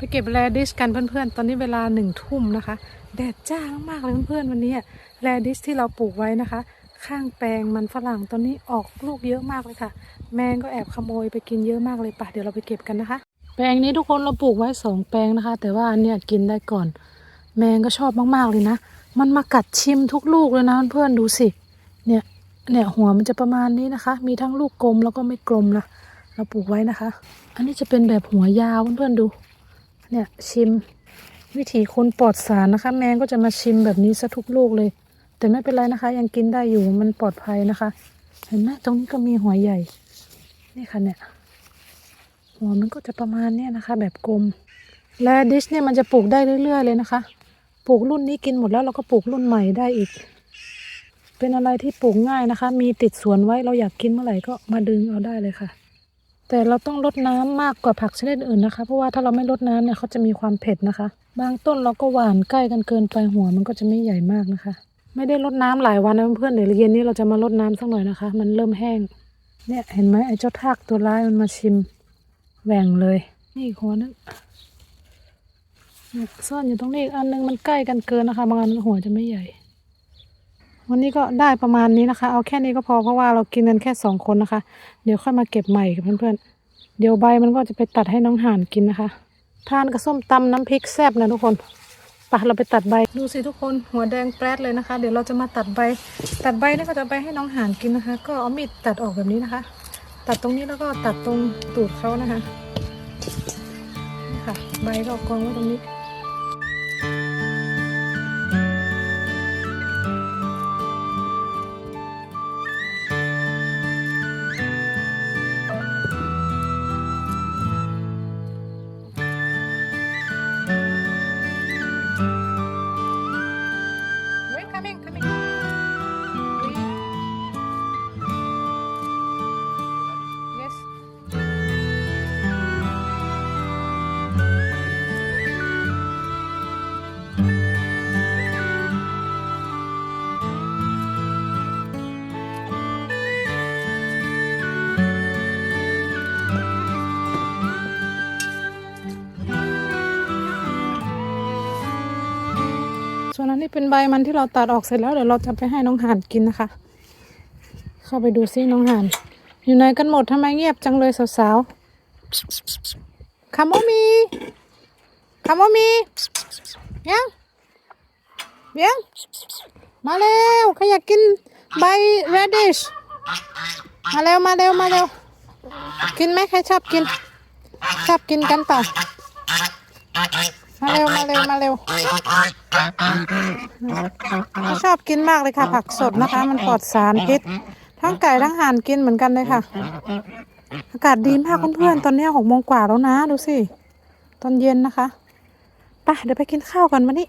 ไปเก็บแรดิชกันเพื่อนๆ ตอนนี้เวลาหนึ่งทุ่มนะคะ แดดจ้ามากเลยเพื่อนๆวันนี้แรดิชที่เราปลูกไว้นะคะ ข้างแปลงมันฝรั่งตอนนี้ออกลูกเยอะมากเลยค่ะ แมงก็แอบขโมยไปกินเยอะมากเลยปะเดี๋ยวเราไปเก็บกันนะคะ แปลงนี้ทุกคนเราปลูกไว้สองแปลงนะคะ แต่ว่าอันเนี้ยกินได้ก่อน แมงก็ชอบมากๆเลยนะ มันมากัดชิมทุกลูกเลยนะเพื่อนๆดูสิ เนี่ยเนี่ยหัวมันจะประมาณนี้นะคะ มีทั้งลูกกลมแล้วก็ไม่กลมนะเราปลูกไว้นะคะ อันนี้จะเป็นแบบหัวยาวเพื่อนๆดู เนี่ยชิม วิถีคนปลอดสารนะคะ แมงก็จะมาชิมแบบนี้ซะทุกลูกเลย แต่ไม่เป็นไรนะคะ ยังกินได้อยู่มันปลอดภัยนะคะ เห็นไหมตรงนี้ก็มีหัวใหญ่ นี่ค่ะเนี่ยหัวมันก็จะประมาณเนี้ยนะคะ แบบกลมและดิชเนี่ยมันจะปลูกได้เรื่อย ๆ เลยนะคะ ปลูกรุ่นนี้กินหมดแล้วเราก็ปลูกรุ่นใหม่ได้อีก เป็นอะไรที่ปลูกง่ายนะคะ มีติดสวนไว้เราอยากกินเมื่อไหร่ก็มาดึงเอาได้เลยค่ะ แต่เราต้องลดน้ำมากกว่าผักชนิดอื่นนะคะ เพราะว่าถ้าเราไม่ลดน้ำเนี่ยเขาจะมีความเผ็ดนะคะ บางต้นเราก็หว่านใกล้กันเกินไปหัวมันก็จะไม่ใหญ่มากนะคะ ไม่ได้ลดน้ำหลายวันนะเพื่อนเดี๋ยวเย็นนี้เราจะมาลดน้ำสักหน่อยนะคะ มันเริ่มแห้ง เนี่ยเห็นไหมไอ้เจ้าทากตัวร้ายมันมาชิมแหว่งเลย นี่อีกหัวนึงซ่อนอยู่ตรงนี้อันนึงมันใกล้กันเกินนะคะบางอันหัวจะไม่ใหญ่ วันนี้ก็ได้ประมาณนี้นะคะ เอาแค่นี้ก็พอเพราะว่าเรากินกันแค่สองคนนะคะ เดี๋ยวค่อยมาเก็บใหม่กับเพื่อนๆ เดี๋ยวใบมันก็จะไปตัดให้น้องห่านกินนะคะ ทานกับส้มตำน้ำพริกแซ่บนะทุกคนไปเราไปตัดใบดูสิทุกคนหัวแดงแปรดเลยนะคะ เดี๋ยวเราจะมาตัดใบ ตัดใบนี่ก็จะไปให้น้องห่านกินนะคะ ก็เอามีดตัดออกแบบนี้นะคะ ตัดตรงนี้แล้วก็ตัดตรงตูดเขานะคะนี่ค่ะ ใบก็เอากองไว้ตรงนี้ Come in, come in. ส่วนอันนี้เป็นใบมันที่เราตัดออกเสร็จแล้วเดี๋ยวเราจะไปให้น้องห่านกินนะคะ เข้าไปดูซิน้องห่าน อยู่ไหนกันหมดทำไมเงียบจังเลยสาวๆคาโมมีคาโมมีเบี้ยงเบี้ยงมาเร็วเขาอยากกินใบ radish มาเร็วมาเร็วมาเร็วกินไหมใครชอบกิน ชอบกินกันต่อ มาเร็วมาเร็วมาเร็วเขาชอบกินมากเลยค่ะ ผักสดนะคะ มันปลอดสารพิษ ทั้งไก่ทั้งห่านกินเหมือนกันเลยค่ะ อากาศดีมากเพื่อนๆตอนนี้หกโมงกว่าแล้วนะ ดูสิ ตอนเย็นนะคะ ไปเดี๋ยวไปกินข้าวกันวันนี้